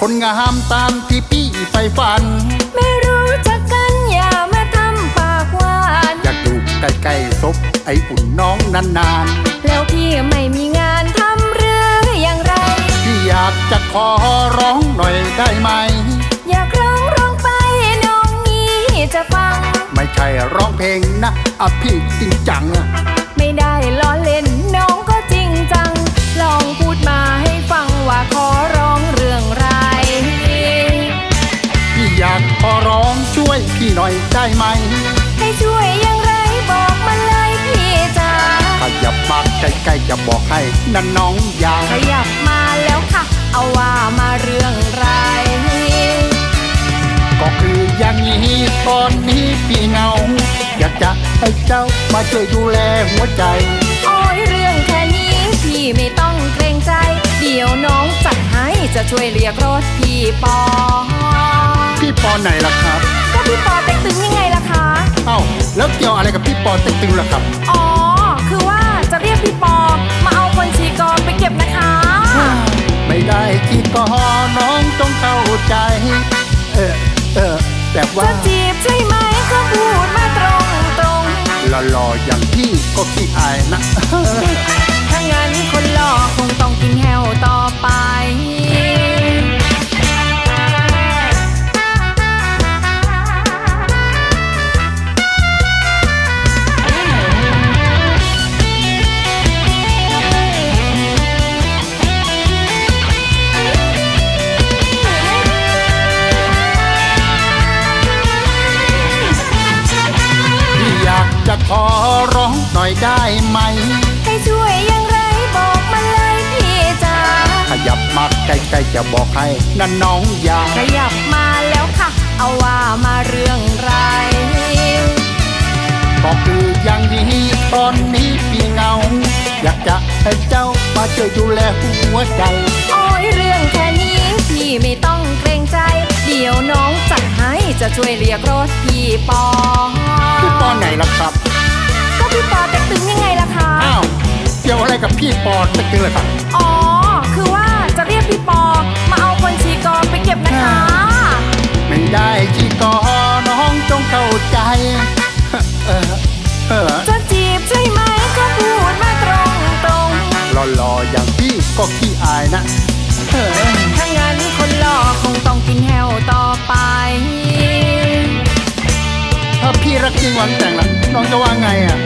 คนงามตามที่พี่ใฝ่ฝัน ไม่รู้จักกันอย่ามาทำปากหวาน อยากอยู่ใกล้ๆศพไอ้อุ่นน้องนานแล้วพี่ไม่มีงานทำหรืออย่างไรๆพี่อยากจะขอร้องหน่อยได้ไหม อยากร้องร้องไปน้องนี้จะฟัง ไม่ใช่ร้องเพลงนะอะพี่จริงจังอะไม่ได้ ได้ไหม ให้ช่วยอย่างไรบอกมาเลยพี่จ๋าขยับมาใกล้ๆจะบอกให้นั่นน้องอยากขยับมาแล้วค่ะ เอาว่ามาเรื่องไรก็คืออย่างนี้ตอนนี้พี่เหงา อยากจะให้เจ้ามาช่วยดูแลหัวใจ โอ้ยเรื่องแค่นี้พี่ไม่ต้องเกรงใจ เดี๋ยวน้องจัดให้จะช่วยเรียกรถพี่ปอ พี่ปอไหนล่ะครับก็ พี่ปอเต็กตึงยังไงล่ะคะ เอ้าแล้วเกี่ยวอะไรกับพี่ปอเต็กตึงล่ะครับ อ๋อ คือว่าจะเรียกพี่ปอมาเอาคนชีกรไปเก็บนะคะ ไม่ได้ที่ก็น้องต้องเข้าใจ เออเออแต่ว่าจะจีบใช่ไหมก็พูดมาตรงตรงหล่อๆอย่างพี่ก็ขี้อายนะ น่อยได้ไหม ให้ช่วยอย่างไรบอกมาเลยพี่จ๋าขยับมาใกล้ๆจะบอกให้นั่นน้องอยากขยับมาแล้วค่ะ เอาว่ามาเรื่องไรก็คืออย่างนี้ตอนนี้พี่เหงา อยากจะให้เจ้ามาช่วยดูแลหัวใจ โอ้ยเรื่องแค่นี้พี่ไม่ต้องเกรงใจ เดี๋ยวน้องจัดให้จะช่วยเรียกรถพี่ปอพี่ พี่ปอเต็กตึงล่ะครับ อ๋อ คือว่าจะเรียกพี่ปอ มาเอาคนชีกรไปเก็บนะคะ ไม่ได้ที่ก็น้องจงเข้าใจ เออเออจะจีบใช่ไหมก็พูดมาตรงตรงหล่อๆอย่างพี่ก็ขี้อายนะเออๆถ้างั้นคนหล่อคงต้องกินแฮวต่อไป ถ้าพี่รักจริงวันแต่งล่ะน้องจะว่าไงอะ